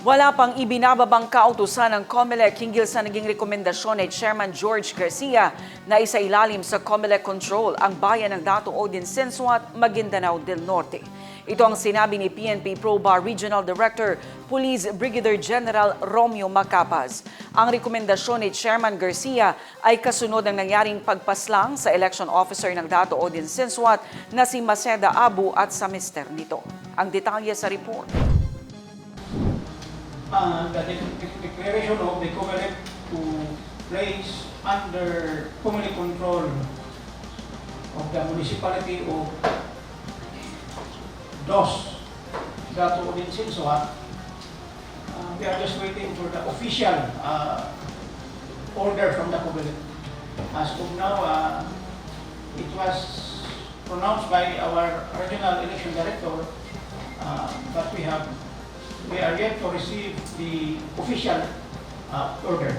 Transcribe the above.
Wala pang ibinababang kautusan ng COMELEC hinggil sa naging rekomendasyon ni Chairman George Garcia na isa ilalim sa COMELEC control ang bayan ng Dato Odin Sensuat, Maguindanao del Norte. Ito ang sinabi ni PNP ProBar Regional Director, Police Brigadier General Romeo Macapaz. Ang rekomendasyon ni Chairman Garcia ay kasunod ng nangyaring pagpaslang sa election officer ng Dato Odin Sensuat na si Maceda Abu at sa mister nito. Ang detalye sa report. Uh, the declaration of the Comelec to place under Comelec control of the municipality of Dos, Dato Odin Sinsoat. Uh, we are just waiting for the official uh, order from the Comelec. As of now, uh, it was pronounced by our regional election director, uh, but we have we are yet to receive the official uh, order.